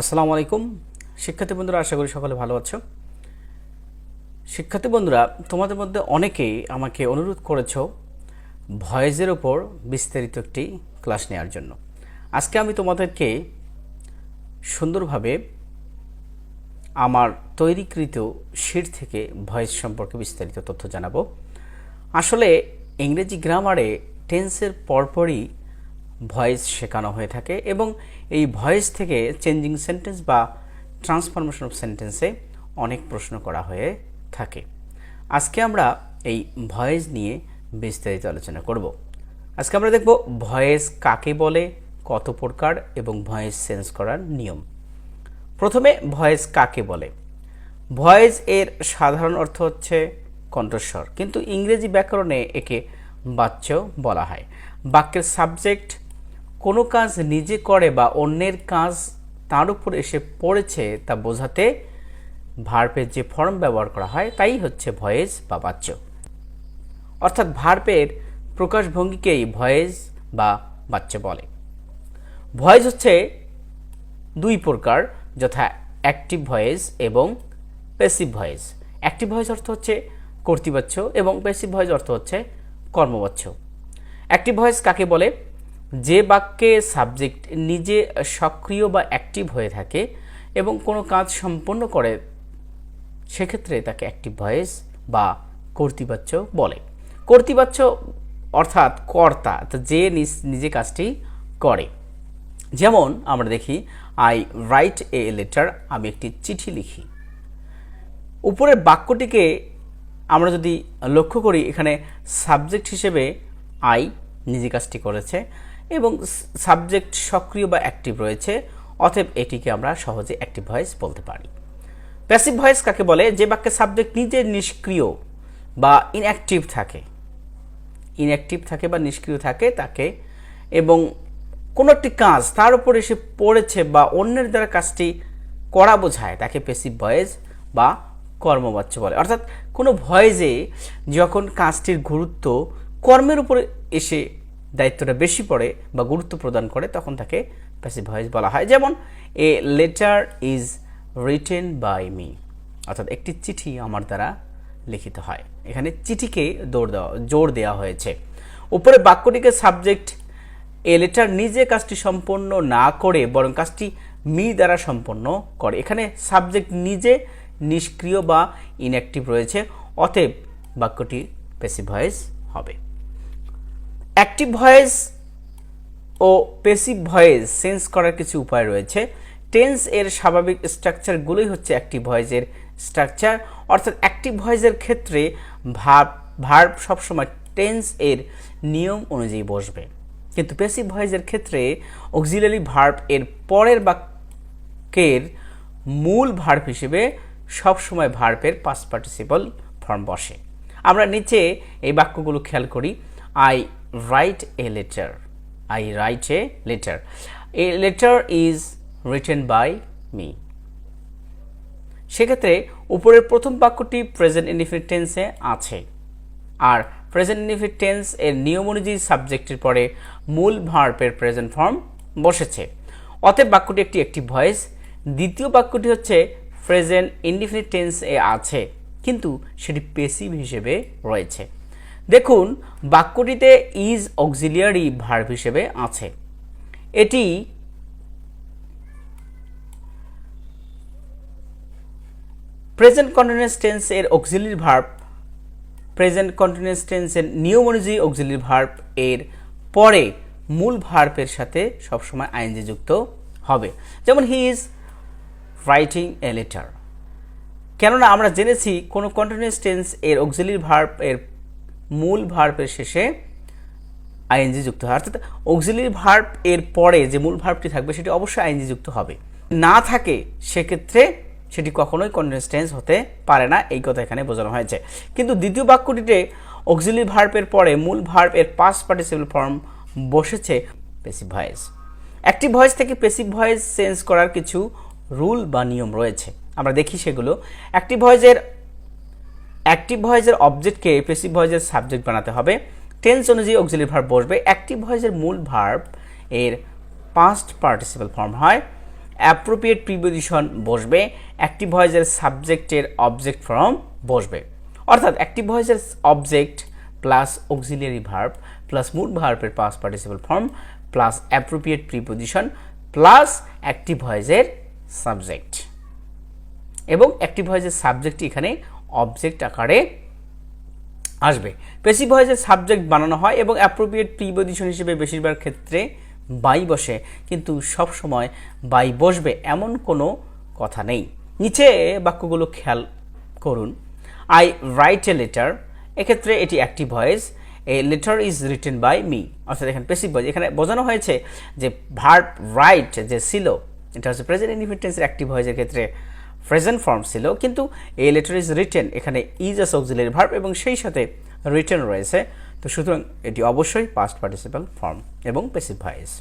আসসালামু আলাইকুম। শিক্ষার্থী বন্ধুরা, আশা করি সকলে ভালো আছো। শিক্ষার্থী বন্ধুরা, তোমাদের মধ্যে অনেকেই আমাকে অনুরোধ করেছ ভয়েসের ওপর বিস্তারিত একটি ক্লাস নেওয়ার জন্য। আজকে আমি তোমাদেরকে সুন্দরভাবে আমার তৈরিকৃত শিট থেকে ভয়েস সম্পর্কে বিস্তারিত তথ্য জানাব। আসলে ইংরেজি গ্রামারে টেন্সের পরপরই ভয়েস শেখানো হয়ে থাকে এবং এই ভয়েস থেকে চেঞ্জিং সেন্টেন্স বা ট্রান্সফরমেশন অফ সেন্টেন্সে অনেক প্রশ্ন করা হয়ে থাকে। আজকে আমরা এই ভয়েস নিয়ে বিস্তারিত আলোচনা করব। আজকে আমরা দেখব ভয়েস কাকে বলে, কত প্রকার এবং ভয়েস চেঞ্জ করার নিয়ম। প্রথমে ভয়েস কাকে বলে? ভয়েস এর সাধারণ অর্থ হচ্ছে কণ্ঠস্বর, কিন্তু ইংরেজি ব্যাকরণে একে বাচ্য বলা হয়। বাক্যের সাবজেক্ট কোনো কাজ নিজে করে বা অন্যের কাজ তার উপর এসে পড়েছে তা বোঝাতে ভার্বের যে ফর্ম ব্যবহার করা হয় তাই হচ্ছে ভয়েস বা বাচ্য অর্থাৎ ভার্পের প্রকাশভঙ্গিকেই ভয়েস বা বাচ্চা বলে। ভয়েস হচ্ছে দুই প্রকার, যথা অ্যাক্টিভ ভয়েস এবং প্যাসিভ ভয়েস। অ্যাক্টিভ ভয়েস অর্থ হচ্ছে কর্তৃবাচ্য এবং প্যাসিভ ভয়েস অর্থ হচ্ছে কর্মবাচ্য অ্যাক্টিভ ভয়েস কাকে বলে? যে বাক্যে সাবজেক্ট নিজে সক্রিয় বা অ্যাক্টিভ হয়ে থাকে এবং কোনো কাজ সম্পন্ন করে, সেক্ষেত্রে তাকে অ্যাক্টিভ ভয়েস বা কর্তৃবাচ্য বলে। কর্তৃবাচ্য অর্থাৎ কর্তা যে নিজে কাজটি করে। যেমন আমরা দেখি আই রাইট এ লেটার আমি একটি চিঠি লিখি। উপরের বাক্যটিকে আমরা যদি লক্ষ্য করি, এখানে সাবজেক্ট হিসেবে আই নিজে কাজটি করেছে। এবং সাবজেক্ট সক্রিয় বা অ্যাক্টিভ রয়েছে, অতএব এটিকে আমরা সহজে অ্যাক্টিভ ভয়েস বলতে পারি। প্যাসিভ ভয়েস কাকে বলে? যে বাক্যে সাবজেক্ট নিজে নিষ্ক্রিয় বা ইনঅ্যাক্টিভ থাকে। ইনঅ্যাক্টিভ থাকে বা নিষ্ক্রিয় থাকে তাকে, এবং কোনো একটি কাজ তার উপর এসে পড়েছে বা অন্যের দ্বারা কাজটি করা বোঝায়, তাকে প্যাসিভ ভয়েস বা কর্মবাচ্য বলে। অর্থাৎ কোনো ভয়েসে যখন কাজটির গুরুত্ব কর্মের উপরে এসে দায়িত্বটা বেশি পড়ে বা গুরুত্ব প্রদান করে, তখন তাকে প্যাসিভ ভয়েস বলা হয়। যেমন, a letter is written by me অর্থাৎ একটি চিঠি আমার দ্বারা লিখিত হয়। এখানে চিঠিকে দৌড় দেওয়া, জোর দেওয়া হয়েছে। উপরে বাক্যটিকে সাবজেক্ট এ লেটার নিজে কাজটি সম্পন্ন না করে, বরং কাজটি মি দ্বারা সম্পন্ন করে। এখানে সাবজেক্ট নিজে নিষ্ক্রিয় বা ইনঅ্যাক্টিভ রয়েছে, অতএব বাক্যটি পেসিভ ভয়েস হবে। অ্যাক্টিভ ভয়েস ও পেসিভ ভয়েস সেন্স করার কিছু উপায় রয়েছে। টেন্স এর স্বাভাবিক স্ট্রাকচারগুলোই হচ্ছে অ্যাক্টিভ ভয়েসের স্ট্রাকচার অর্থাৎ অ্যাক্টিভ ভয়েসের ক্ষেত্রে ভাব ভার্ব সবসময় টেন্স এর নিয়ম অনুযায়ী বসবে। কিন্তু পেসিভ ভয়েসের ক্ষেত্রে অক্সিলারি ভার্ব এর পরের বাক্যের মূল ভার্ব হিসেবে সবসময় ভার্বের পাস পার্টিসিপল ফর্ম বসে। আমরা নিচে এই বাক্যগুলো খেয়াল করি। I write a letter I write a letter a letter is written by me সেক্ষেত্রে উপরের প্রথম বাক্যটি প্রেজেন্ট ইনডিফিনিট টেন্সে আছে। আর প্রেজেন্ট ইনডিফিনিট টেন্স এর নিয়ম অনুযায়ী সাবজেক্টের পরে মূল ভার্বের প্রেজেন্ট ফর্ম বসেছে। অতএব বাক্যটি একটি একটি ভয়েস দ্বিতীয় বাক্যটি হচ্ছে প্রেজেন্ট ইনডিফিনিট টেন্স এ আছে। কিন্তু সেটি পেসিভ হিসেবে রয়েছে। দেখুন, বাক্যটিতে ইজ অক্সিলিয়ারি ভার্ব হিসেবে আছে। এটি প্রেজেন্ট কন্টিনিউয়াস টেন্স এর অক্সিলিয়ারি ভার্ব প্রেজেন্ট কন্টিনিউয়াস টেন্সের নিয়ম অনুযায়ী অক্সিলিয়ারি ভার্ব এর পরে মূল ভার্বের সাথে সবসময় আইনজি যুক্ত হবে। যেমন he is writing a letter কেননা আমরা জেনেছি কোনো কন্টিনিউয়াস টেন্স এর অক্সিলিয়ারি ভার্ব এর মূল ভার্বের শেষে আইএনজি যুক্ত হয়। অর্থাৎ অক্সিলিয়ারি ভার্ব এর পরে যে মূল ভার্বটি থাকবে, সেটি অবশ্যই আইএনজি যুক্ত হবে। না থাকে সেক্ষেত্রে সেটি কখনোই কন্টিনিউয়াস টেন্স হতে পারে না, এই কথা এখানে বোঝানো হয়েছে। কিন্তু দ্বিতীয় বাক্যটিতে অক্সিলিয়ারি ভার্বের পরে মূল ভার্ব এর পাস পার্টিসিপল ফর্ম বসেছে পেসিভ ভয়েস অ্যাক্টিভ ভয়েস থেকে পেসিভ ভয়েস চেঞ্জ করার কিছু রুল বা নিয়ম রয়েছে। আমরা দেখি সেগুলো। অ্যাক্টিভ ভয়েসের অ্যাক্টিভ ভয়েসের অবজেক্টকে পেসিভ ভয়েসের সাবজেক্ট বানাতে হবে। টেন্স অনুযায়ী অক্সিলারি ভার্ব বসবে। অ্যাক্টিভ ভয়েসের মূল ভার্ব এর পাস্ট পার্টিসিপাল ফর্ম হয়। অ্যাপ্রোপ্রিয়েট প্রিপোজিশন বসবে। অ্যাক্টিভ ভয়েসের সাবজেক্টের অবজেক্ট ফর্ম বসবে। অর্থাৎ অ্যাক্টিভ ভয়েসের object plus auxiliary verb plus mood ভার্বের past participle form plus appropriate preposition plus active ভয়েসের সাবজেক্ট এবং অ্যাক্টিভ ভয়েসের সাবজেক্টটি এখানে অবজেক্ট আকারে আসবে। পেসিভ ভয়েসের সাবজেক্ট বানানো হয় এবং অ্যাপ্রোপ্রিয়েট প্রিপোজিশন হিসেবে বেশিরভাগ ক্ষেত্রে বাই বসে, কিন্তু সব সময় বাই বসবে এমন কোনো কথা নেই। নিচে বাক্যগুলো খেয়াল করুন। আই রাইট এ লেটার এক্ষেত্রে এটি active voice a letter is written by me অর্থাৎ এখানে পেসিভ ভয়েস এখানে বোঝানো হয়েছে যে ভার্ব রাইট যে ছিল, এটা হচ্ছে প্রেজেন্ট ইনডিপেন্ডেন্সের অ্যাক্টিভ ভয়েসের ক্ষেত্রে প্রেজেন্ট ফর্ম ছিল, কিন্তু এ লেটার ইজ রিটেন এখানে ইজ আস অক্সিলারি ভার্ব এবং সেই সাথে রিটেন রয়েছে, তো সুতরাং এটি অবশ্যই পাস্ট পার্টিসিপাল ফর্ম এবং পেসিভ ভয়েস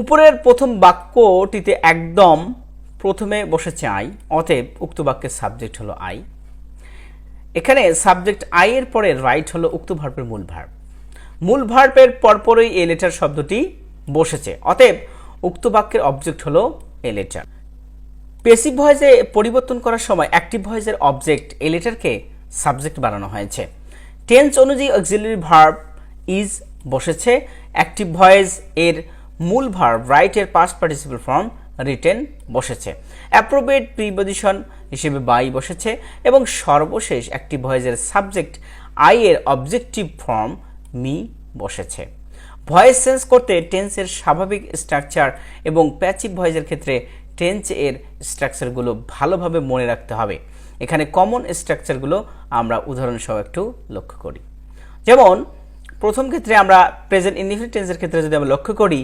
উপরের প্রথম বাক্যটিতে একদম প্রথমে বসেছে আই অতএব উক্ত বাক্যের সাবজেক্ট হলো আই এখানে সাবজেক্ট আই এর পরে রাইট হলো উক্ত ভার্বের মূল ভার্ব মূল ভার্বের পরপরই এ লেটার শব্দটি বসেছে, অতএব উক্ত বাক্যের অবজেক্ট হলো এ লেটার পেসিভ ভয়েসে পরিবর্তন করার সময় অ্যাক্টিভ ভয়েসের অবজেক্ট এ লেটারকে সাবজেক্ট বানানো হয়েছে। টেন্স অনুযায়ী অক্সিলারি ভার্ব ইজ বসেছে। অ্যাক্টিভ ভয়েস এর মূল ভার্ব রাইট এর পাস্ট পার্টিসিপাল ফর্ম রিটেন বসেছে। অ্যাপ্রোপ্রিয়েট প্রিপোজিশন হিসেবে বাই বসেছে এবং সর্বশেষ অ্যাক্টিভ ভয়েসের সাবজেক্ট আই এর অবজেক্টিভ ফর্ম মি বসেছে। ভয়েস সেন্স করতে টেন্সের স্বাভাবিক স্ট্রাকচার এবং প্যাচিভ ভয়েসের ক্ষেত্রে টেন্স এর স্ট্রাকচারগুলো ভালোভাবে মনে রাখতে হবে। এখানে কমন স্ট্রাকচারগুলো আমরা উদাহরণসহ একটু লক্ষ্য করি। যেমন, প্রথম ক্ষেত্রে আমরা প্রেজেন্ট ইনডিফিনিট টেন্সের ক্ষেত্রে যদি আমরা লক্ষ্য করি,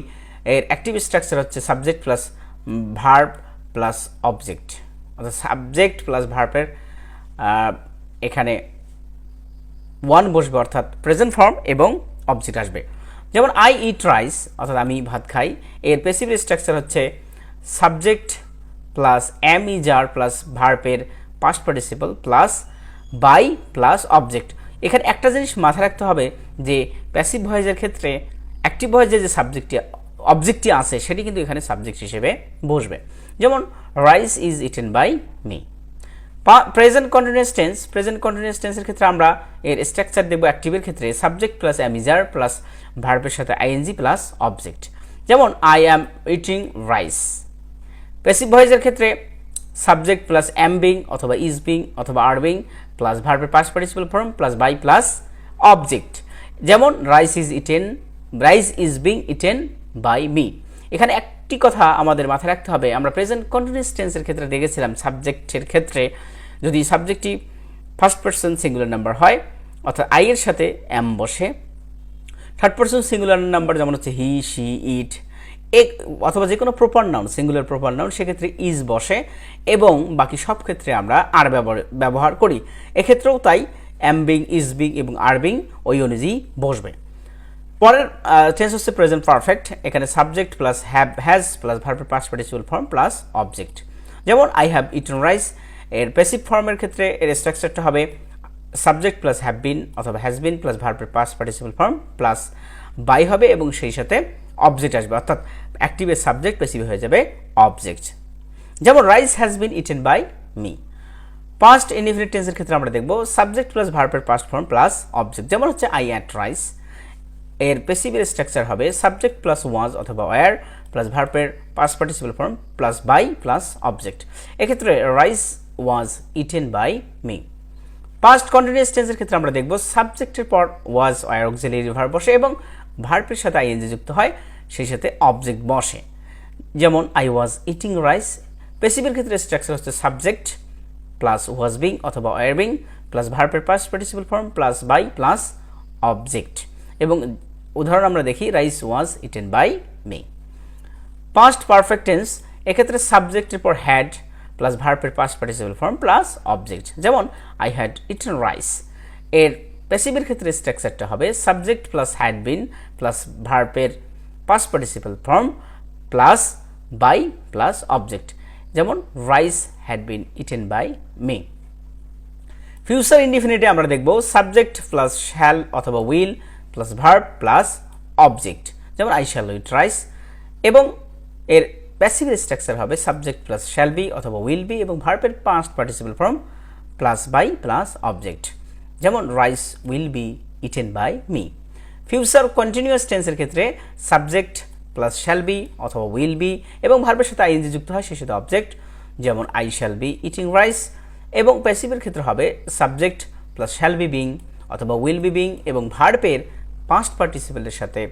এর অ্যাক্টিভ স্ট্রাকচার হচ্ছে subject plus verb plus object অর্থাৎ সাবজেক্ট প্লাস ভার্বের এখানে ওয়ান বসবে, অর্থাৎ প্রেজেন্ট ফর্ম এবং অবজেক্ট আসবে। যেমন আই ইট রাইস অর্থাৎ আমি ভাত খাই, এর পেসিভ স্ট্রাকচার হচ্ছে subject plus am is are plus ভার্পের past participle plus by plus object এখানে একটা জিনিস মাথায় রাখতে হবে যে প্যাসিভ ভয়েসের ক্ষেত্রে অ্যাক্টিভ ভয়েসের যে সাবজেক্টটি অবজেক্টটি আছে, সেটি কিন্তু এখানে সাবজেক্ট হিসেবে বসবে। যেমন rice is eaten by me present continuous tense present continuous টেন্সের ক্ষেত্রে আমরা এর স্ট্রাকচার দেবো অ্যাক্টিভের ক্ষেত্রে সাবজেক্ট প্লাস অ্যামিজার প্লাস ভার্বের সাথে আইএনজি প্লাস অবজেক্ট যেমন I am eating rice passive ভয়েসের ক্ষেত্রে সাবজেক্ট প্লাস অ্যাম বিং অথবা ইজ বিং অথবা আর প্লাস ভার্বের past participle form plus by plus object যেমন rice is eaten rice is being eaten by me এখানে একটি কথা আমাদের মাথায় রাখতে হবে। আমরা প্রেজেন্ট কন্টিনিউয়াস টেন্সের ক্ষেত্রে দেখেছিলাম সাবজেক্টের ক্ষেত্রে। যদি সাবজেক্টটি ফার্স্ট পার্সন সিঙ্গুলার নাম্বার হয়, অর্থাৎ আই এর সাথে এম বসে থার্ড পার্সন সিঙ্গুলার নাম্বার যেমন হচ্ছে হি শি ইট এক, অথবা যে কোনো proper noun singular proper noun সেক্ষেত্রে ইজ বসে এবং বাকি সব ক্ষেত্রে আমরা আর ব্যবহার ব্যবহার করি। এক্ষেত্রেও তাই অ্যামবিং ইজবিং এবং আরবিং ওই অনুযায়ী বসবে। পরের টেন্স হচ্ছে প্রেজেন্ট পারফেক্ট এখানে subject plus have has plus ভার্বের past participle form plus object যেমন আই হ্যাভ ইটন রাইস এর পেসিভ ফর্মের ক্ষেত্রে এর স্ট্রাকচারটা হবে সাবজেক্ট প্লাস হ্যাভ বিন অথবা হ্যাজ বিন প্লাস ভার্বের past participle form plus by হবে এবং সেই সাথে অবজেক্ট আসবে, অর্থাৎ অ্যাক্টিভের সাবজেক্ট পেসিভ হয়ে যাবে অবজেক্ট যেমন rice has been eaten by me past indefinite টেন্সের ক্ষেত্রে আমরা দেখব সাবজেক্ট প্লাস ভার্বের পাস্ট ফর্ম প্লাস অবজেক্ট যেমন হচ্ছে আই অ্যাট রাইস এর পেসিভের স্ট্রাকচার হবে সাবজেক্ট প্লাস ওয়াজ অথবা ওয়ার প্লাস ভার্বের past participle form plus by plus object এক্ষেত্রে rice was eaten by me past continuous টেন্সের ক্ষেত্রে আমরা দেখব সাবজেক্টের পর ওয়াজ ওয়ার অক্সিলারি ভার্ব বসে এবং ভার্বের সাথে আইএনজি যুক্ত হয়, সেই সাথে অবজেক্ট বসে। যেমন আই ওয়াজ ইটিং রাইস পেসিভের ক্ষেত্রে স্ট্রাকচার হচ্ছে সাবজেক্ট প্লাস ওয়াজ বিং অথবা ওয়ার বিং প্লাস ভার্বের past participle form plus by plus object এবং উদাহরণ আমরা দেখি rice was eaten by me past perfect tense এক্ষেত্রে সাবজেক্টের পর হ্যাড প্লাস ভার্বের past participle form plus object যেমন আই হ্যাড ইটেন রাইস এর প্যাসিভের ক্ষেত্রে স্ট্রাকচারটা হবে subject plus had been plus ভার্পের past participle form plus by plus object যেমন rice had been eaten by me future ইনডিফিনিটে আমরা দেখব সাবজেক্ট প্লাস শ্যাল অথবা will plus verb plus object যেমন আই শ্যাল উইট রাইস এবং এর passive structure হবে subject plus shall be অথবা will be এবং ভার্বের past participle form plus by plus object যেমন rice will be eaten by me future continuous টেন্সের ক্ষেত্রে সাবজেক্ট প্লাস শ্যাল বি অথবা উইল বি এবং ভার্বের সাথে আইএনজি যুক্ত হয় সেই সাথে অবজেক্ট যেমন I shall be eating rice এবং প্যাসিভের ক্ষেত্রে হবে subject plus shall be being অথবা উইল বি বিং এবং ভার্বের পাস্ট পার্টিসিপেলের সাথে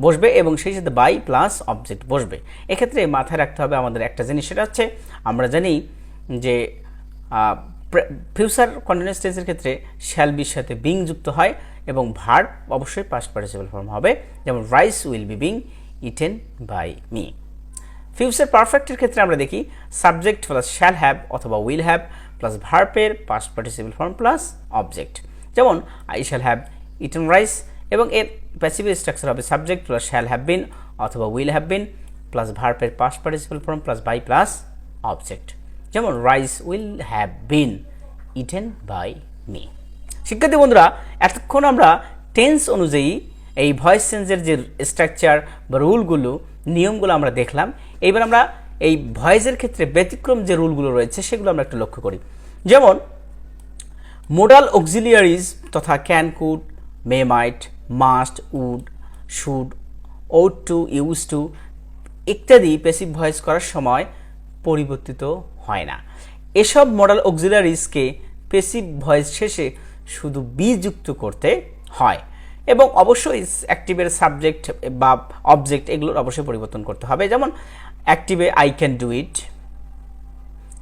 বসবে এবং সেই সাথে বাই প্লাস অবজেক্ট বসবে। এক্ষেত্রে মাথায় রাখতে হবে আমাদের একটা জিনিস, সেটা হচ্ছে আমরা জানি যে ফিউচার কন্টিনিউয়াস টেন্সের ক্ষেত্রে শ্যাল বির সাথে বিং যুক্ত হয় এবং ভার্ব অবশ্যই পাস্ট পার্টিসিপাল ফর্ম হবে। যেমন rice will be being eaten by me future পারফেক্টের ক্ষেত্রে আমরা দেখি সাবজেক্ট প্লাস শ্যাল হ্যাভ অথবা will have plus ভার্পের past participle form plus object যেমন I shall have eaten rice এবং এর প্যাসিভ স্ট্রাকচার হবে subject plus shall have been অথবা will have been plus ভার্পের past participle form plus by plus object যেমন rice will have been eaten by me শিক্ষার্থী বন্ধুরা, এতক্ষণ আমরা টেন্স অনুযায়ী এই ভয়েস চেঞ্জের যে স্ট্রাকচার বা রুলগুলো, নিয়মগুলো আমরা দেখলাম। এইবার আমরা এই ভয়েসের ক্ষেত্রে ব্যতিক্রম যে রুলগুলো রয়েছে, সেগুলো আমরা একটু লক্ষ্য করি। যেমন মোডাল অক্সিলিয়ারিজ তথা can could may might must would should ought to use to ইত্যাদি পেসিভ ভয়েস করার সময় পরিবর্তিত হয় না। এসব মডাল অক্সিলারিজকে পেসিভ ভয়েস শেষে শুধু বি যুক্ত করতে হয় এবং অবশ্যই অ্যাক্টিভের সাবজেক্ট বা অবজেক্ট এগুলোর অবশ্যই পরিবর্তন করতে হবে। যেমন অ্যাক্টিভে আই ক্যান ডু ইট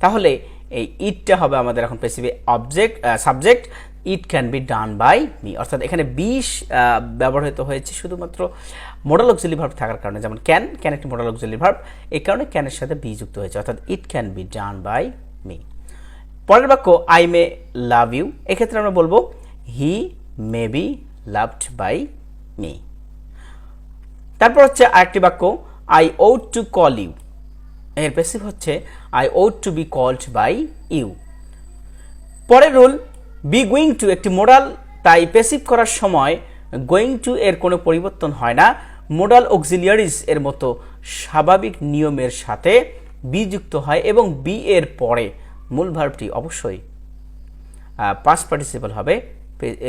তাহলে এই ইটটা হবে আমাদের এখন পেসিভে object subject it can be done by me অর্থাৎ এখানে বিশ ব্যবহৃত হয়েছে শুধুমাত্র মোডাল অক্সিলি ভার্ব থাকার কারণে। যেমন ক্যান ক্যান একটি মোডাল অক্সিলি ভার্ব এই কারণে ক্যানের সাথে বি যুক্ত হয়েছে। অর্থাৎ it can be done by me পরের বাক্য আই মে লাভ ইউ এক্ষেত্রে আমরা বলব he may be loved by me তারপর হচ্ছে আরেকটি বাক্য I ought to call you এর প্যাসিভ হচ্ছে I ought to be called by you পরের রুল বি গোয়িং টু একটি মোডাল তাই প্যাসিভ করার সময় গোয়িং টু এর কোনো পরিবর্তন হয় না। মোডাল অক্সিলিয়ারিজ এর মতো স্বাভাবিক নিয়মের সাথে বি যুক্ত হয় এবং বি এর পরে মূল ভার্বটি অবশ্যই পাস পার্টিসিপাল হবে।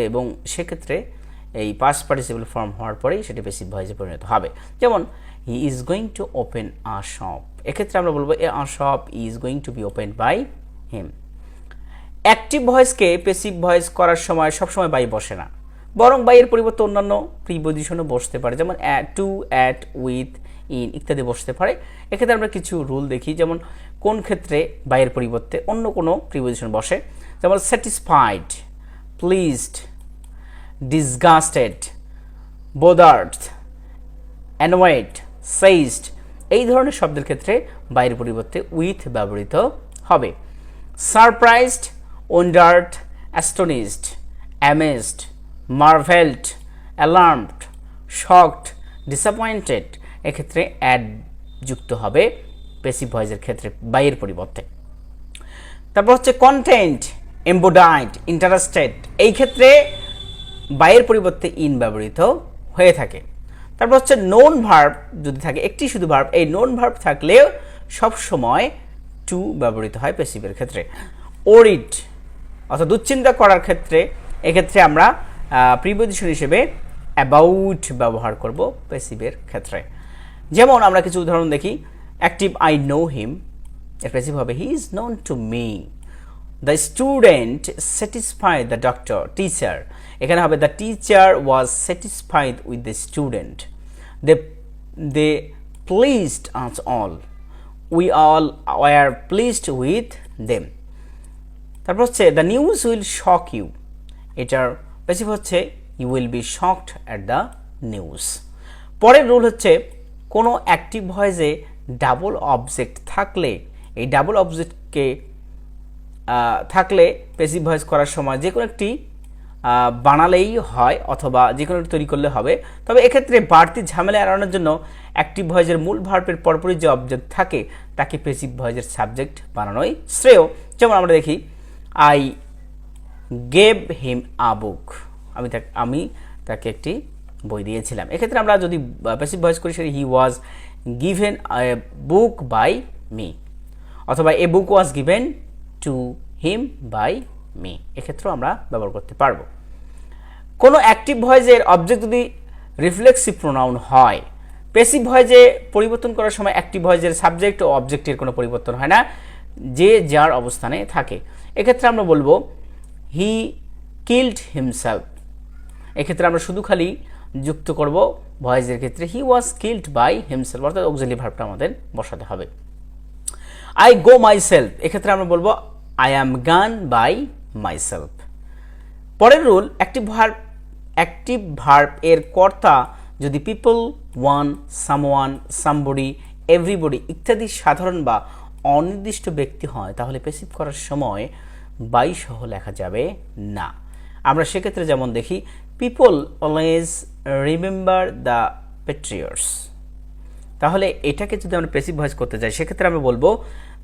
এবং সেক্ষেত্রে এই পাস পার্টিসিপাল ফর্ম হওয়ার পরেই সেটি পেসিভ ভয়েসে পরিণত হবে। যেমন he is going to open a shop এক্ষেত্রে আমরা বলব a a shop is going to be open by him active ভয়েসকে passive voice করার সময় সবসময় বাই বসে না। বরং বাইয়ের পরিবর্তে অন্যান্য প্রিপোজিশনও বসতে পারে। যেমন টু অ্যাট উইথ ইন ইত্যাদি বসতে পারে। এক্ষেত্রে আমরা কিছু রুল দেখি। যেমন কোন ক্ষেত্রে বাইয়ের পরিবর্তে অন্য কোনো প্রিপোজিশন বসে। যেমন satisfied pleased disgusted bothered annoyed seized এই ধরনের শব্দের ক্ষেত্রে বাইরের পরিবর্তে উইথ ব্যবহৃত হবে। Surprised wondered astonished amazed marvelled alarmed shocked disappointed এক্ষেত্রে অ্যাড যুক্ত হবে পেসিভ ভয়েসের ক্ষেত্রে বাইয়ের পরিবর্তে। তারপর হচ্ছে কন্টেন্ট এম্বোডাইড ইন্টারেস্টেড এই ক্ষেত্রে বাইয়ের পরিবর্তে ইন ব্যবহৃত হয়ে থাকে। তারপর হচ্ছে নোন ভার্ব যদি থাকে, একটি শুধু ভার্ব এই নোন ভার্ব থাকলেও সব সময় টু ব্যবহৃত হয় পেসিভের ক্ষেত্রে। ওরিড অর্থাৎ দুশ্চিন্তা করার ক্ষেত্রে, এক্ষেত্রে আমরা প্রিপোজিশন হিসেবে অ্যাবাউট ব্যবহার করব পেসিভের ক্ষেত্রে। যেমন আমরা কিছু উদাহরণ দেখি অ্যাক্টিভ আই নো হিম এর প্যাসিভ হবে he is known to me the student satisfied the doctor teacher এখানে হবে the teacher was satisfied with the student they they pleased us all we all were pleased with them তারপর হচ্ছে the news will shock you এটার passive হচ্ছে you will be shocked at the news পরের rule হচ্ছে, কোনো active ভয়েসে double object থাকলে, এই double অবজেক্টকে থাকলে পেসিভ ভয়েস করার সময় যে কোনো একটি বানালেই হয় অথবা যে কোনো তৈরি করলে হবে। তবে এক্ষেত্রে বাড়তি ঝামেলা এড়ানোর জন্য অ্যাক্টিভ ভয়েসের মূল ভার্বের পরপরই যে অবজেক্ট থাকে, তাকে পেসিভ ভয়েসের সাবজেক্ট বানানোই শ্রেয়। যেমন আমরা দেখি আই গেভ হিম আ বুক আমি তাকে আমি তাকে একটি বই দিয়েছিলাম। এক্ষেত্রে আমরা যদি প্যাসিভ ভয়েস করি, সেটা he was given a book by me অথবা a book was given to him by me এক্ষেত্রেও আমরা ব্যবহার করতে পারব। কোনো অ্যাক্টিভ ভয়েজের অবজেক্ট যদি রিফ্লেক্সিভ প্রোনাউন হয় পেসিভ ভয়েজে পরিবর্তন করার সময় অ্যাক্টিভ ভয়েজের সাবজেক্ট ও অবজেক্টের কোনো পরিবর্তন হয় না, যে যার অবস্থানে থাকে। এক্ষেত্রে আমরা বলব হি কিল্ড হিমসেলফ এক্ষেত্রে আমরা শুধু খালি যুক্ত করব ভয়েসের ক্ষেত্রে he was killed by himself অর্থাৎ অক্সিলি ভার্বটা আমাদের বসাতে হবে। আই গো মাই সেলফ এক্ষেত্রে আমরা বলব I am gone by myself পরের rule active verb active verb এর কর্তা যদি people one someone somebody everybody ইত্যাদি সাধারণ বা অনির্দিষ্ট ব্যক্তি হয়, তাহলে পেসিভ করার সময় বাই সহ লেখা যাবে না। আমরা সেক্ষেত্রে যেমন দেখি people always remember the patriots তাহলে এটাকে যদি আমরা পেসিভ ভয়েস করতে যাই, সেক্ষেত্রে আমরা বলব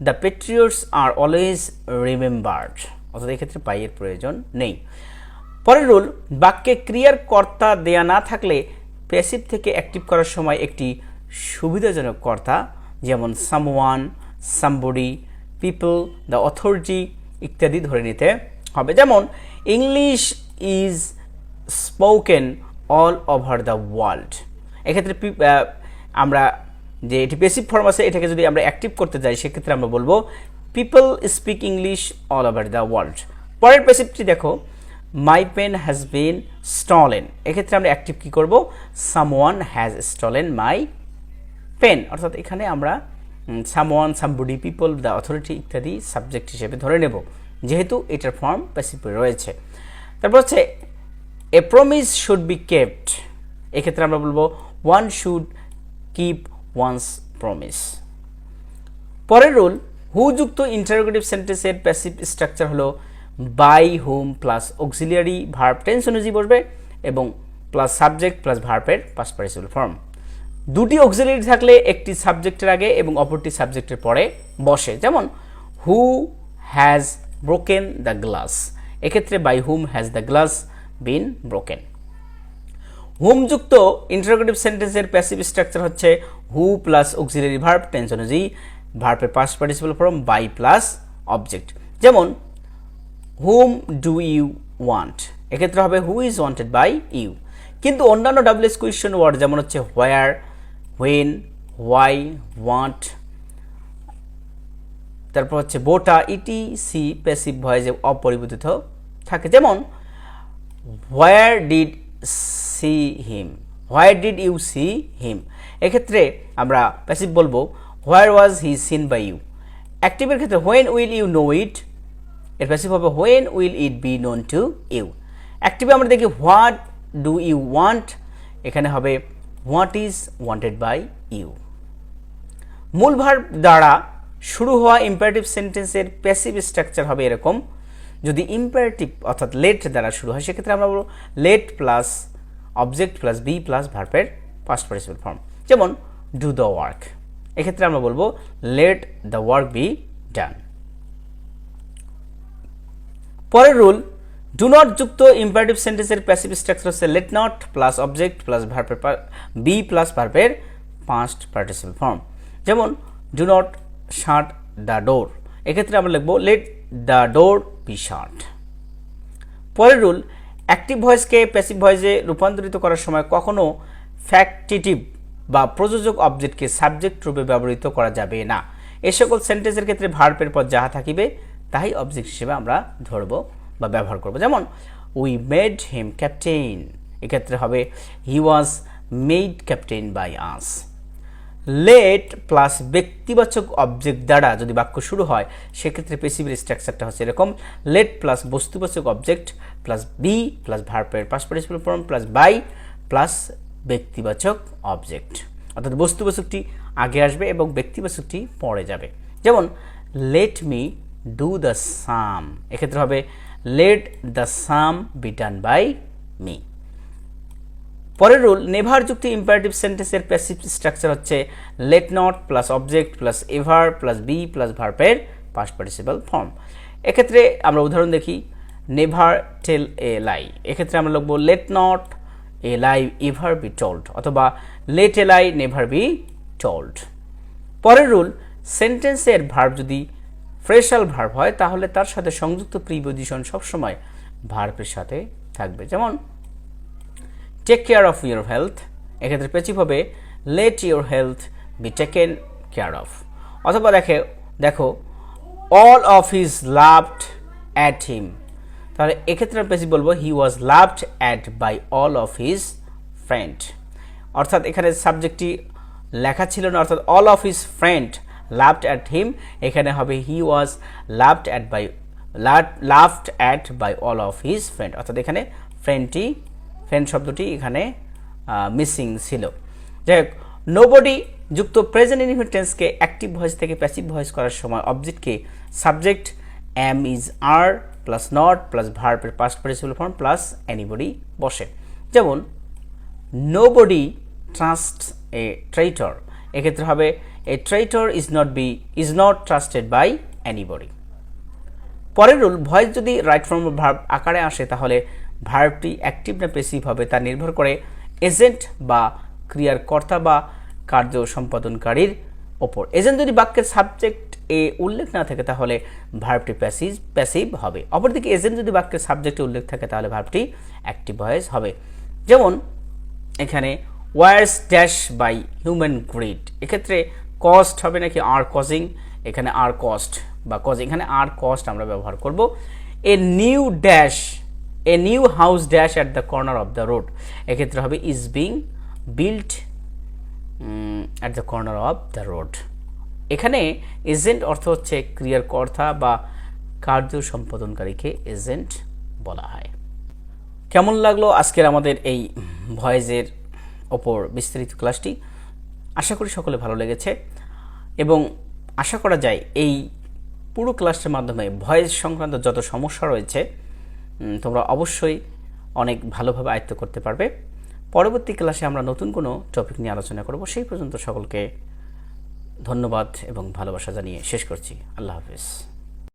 the Patriots are always remembered অর্থাৎ এক্ষেত্রে পাইয়ের প্রয়োজন নেই। পরের রুল, বাক্যে ক্রিয়ার কর্তা দেয়া না থাকলে প্যাসিভ থেকে অ্যাক্টিভ করার সময় একটি সুবিধাজনক কর্তা, যেমন someone somebody people the authority ইত্যাদি ধরে নিতে হবে। যেমন English is spoken all over the world এক্ষেত্রে আমরা যে এটি পেসিভ ফর্ম আছে, এটাকে যদি আমরা অ্যাক্টিভ করতে যাই, সেক্ষেত্রে আমরা বলব people speak English all over the world পরের পেসিভটি দেখো। My pen has been stolen এক্ষেত্রে আমরা অ্যাক্টিভ কী করব? Someone has stolen my pen অর্থাৎ এখানে আমরা someone somebody people the authority ইত্যাদি সাবজেক্ট হিসেবে ধরে নেব। যেহেতু এটার ফর্ম প্যাসিভে রয়েছে। তারপর হচ্ছে a promise should be kept এক্ষেত্রে আমরা বলব one should keep one's promise পরের রুল হু যুক্ত ইন্টারোগেটিভ সেন্টেন্সের প্যাসিভ স্ট্রাকচার হলো by whom plus auxiliary verb tense অনুযায়ী বসবে এবং প্লাস সাবজেক্ট প্লাস ভার্বের পাস ফর্ম দুটি অক্সিলিয়ারি থাকলে একটি সাবজেক্টের আগে এবং অপরটি সাবজেক্টের পরে বসে। যেমন who has broken the glass এক্ষেত্রে by whom has the glass been broken হুমযুক্ত interrogative সেন্টেন্সের প্যাসিভ স্ট্রাকচার হচ্ছে who plus auxiliary verb tense অনুযায়ী। ভার্বের past participle form by plus object যেমন হুম ডু ইউ ওয়ান্ট এক্ষেত্রে হবে who is wanted by you কিন্তু অন্যান্য ডাব্লিউএস কুয়েশন ওয়ার্ড যেমন হচ্ছে হোয়ার হোয়েন হোয়াই ওয়ান্ট তারপর হচ্ছে বোটা ইটি সি প্যাসিভ ভয়েসে অপরিবর্তিত থাকে। যেমন where did see him where did you see him এক্ষেত্রে আমরা প্যাসিভ বলব where was he seen by you অ্যাক্টিভের ক্ষেত্রে when will you know it এর প্যাসিভ হবে when will it be known to you অ্যাক্টিভে আমরা দেখি হোয়াট ডু ইউ ওয়ান্ট এখানে হবে what is wanted by you মূল ভার দ্বারা শুরু হওয়া ইম্পারেটিভ সেন্টেন্সের প্যাসিভ স্ট্রাকচার হবে এরকম। যদি ইম্পারেটিভ অর্থাৎ লেট দ্বারা শুরু হয়, সেক্ষেত্রে আমরা বলব let plus object plus be plus ভার্বের পাস্ট পার্টিসিপাল ফর্ম যেমন ডু দ্য ওয়ার্ক এক্ষেত্রে আমরা বলব let the work be done পরের রুল ডু নট যুক্ত ইম্পারেটিভ সেন্টেন্সের প্যাসিভ স্ট্রাকচার হচ্ছে let not plus object plus ভার্বের বি প্লাস ভার্বের পাস্ট পার্টিসিপাল ফর্ম যেমন do not shut the door এক্ষেত্রে আমরা লিখব let the door be shut পরের রুল অ্যাক্টিভ ভয়েসকে প্যাসিভ ভয়েসে রূপান্তরিত করার সময় কখনো ফ্যাক্টিটিভ বা প্রযোজক অবজেক্টকে সাবজেক্ট রূপে ব্যবহৃত করা যাবে না। এ সকল সেন্টেন্সের ক্ষেত্রে ভার্বের পর যাহা থাকিবে তাই অবজেক্ট হিসেবে আমরা ধরব বা ব্যবহার করব। যেমন উই মেড হিম ক্যাপ্টেন এক্ষেত্রে হবে he was made captain by us let plus ব্যক্তিবাচক object দ্বারা যদি বাক্য শুরু হয়, সেক্ষেত্রে পেসিভের স্ট্রাকচারটা হচ্ছে এরকম লেট প্লাস বস্তুবাচক object plus be plus ভার্পের past participle form plus by plus ব্যক্তিবাচক object অর্থাৎ বস্তুবাচকটি আগে আসবে এবং ব্যক্তিবাচকটি পরে যাবে। যেমন let me do the sum এক্ষেত্রে হবে let the sum be done by me পরের রুল নেভার যুক্তি ইম্পারেটিভ সেন্টেন্সের প্যাসিভ স্ট্রাকচার হচ্ছে let not plus object plus ever plus be plus ভার্পের past participle form এক্ষেত্রে আমরা উদাহরণ দেখি নেভার টেল এ লাই এক্ষেত্রে আমরা লিখব let not a lie ever be told অথবা let a lie never be told পরের রুল সেন্টেন্সের ভার্ব যদি ফ্রেশাল ভার্ব হয়, তাহলে তার সাথে সংযুক্ত প্রিপোজিশন সবসময় ভার্বের সাথে থাকবে। যেমন take care of your health এক্ষেত্রে পেচিভ হবে let your health be taken care of অথবা দেখে, দেখো all of his laughed at him তাহলে এক্ষেত্রে পেচিভ বলব he was laughed at by all of his friend অর্থাৎ এখানে সাবজেক্টটি লেখা ছিল না, অর্থাৎ all of his friend laughed at him এখানে হবে he was laughed at by laughed at by all of his friend অর্থাৎ এখানে ফ্রেন্ডটি ফ্রেন্ড শব্দটি এখানে মিসিং ছিল। যাই হোক নোবডি যুক্ত প্রেজেন্ট ইনফিনিট টেন্সকে অ্যাক্টিভ ভয়েস থেকে প্যাসিভ ভয়েস করার সময় অবজেক্টকে subject am is are plus not plus ভার্বের past participle form plus anybody বসে। যেমন নোবডি ট্রাস্ট এ ট্রেটর এক্ষেত্রে হবে a traitor is not be is not trusted by anybody পরের রুল ভয়েস যদি রাইট ফর্ম ভার্ব আকারে আসে, তাহলে ভার্বটি অ্যাক্টিভ না পেসিভ হবে, তা নির্ভর করে এজেন্ট বা ক্রিয়ার কর্তা বা কার্য সম্পাদনকারীর ওপর। এজেন্ট যদি বাক্যের সাবজেক্ট এ উল্লেখ না থাকে তাহলে ভার্বটি প্যাসিভ প্যাসিভ হবে। অপরদিকে এজেন্ট যদি বাক্যের সাবজেক্টে উল্লেখ থাকে, তাহলে ভার্বটি অ্যাক্টিভ ভয়েস হবে। যেমন, এখানে wars dash by human greed এক্ষেত্রে কস্ট হবে নাকি আর কজিং এখানে আর কস্ট বা কজ এখানে আর কস্ট আমরা ব্যবহার করব। A new dash a new house dash at the corner of the road এক্ষেত্রে হবে is being build at the corner of the road এখানে এজেন্ট অর্থ হচ্ছে ক্রিয়ার কর্তা বা কার্য সম্পাদনকারীকে এজেন্ট বলা হয়। কেমন লাগল আজকের আমাদের এই ভয়েসের ওপর বিস্তারিত ক্লাসটি? আশা করি সকলে ভালো লেগেছে। এবং আশা করা যায় এই পুরো ক্লাসের মাধ্যমে ভয়েস সংক্রান্ত যত সমস্যা রয়েছে তোমরা অবশ্যই অনেক ভালোভাবে আয়ত্ত করতে পারবে। পরবর্তী ক্লাসে আমরা নতুন কোনো টপিক নিয়ে আলোচনা করব, সেই পর্যন্ত সকলকে ধন্যবাদ এবং ভালোবাসা জানিয়ে শেষ করছি। আল্লাহ হাফিজ।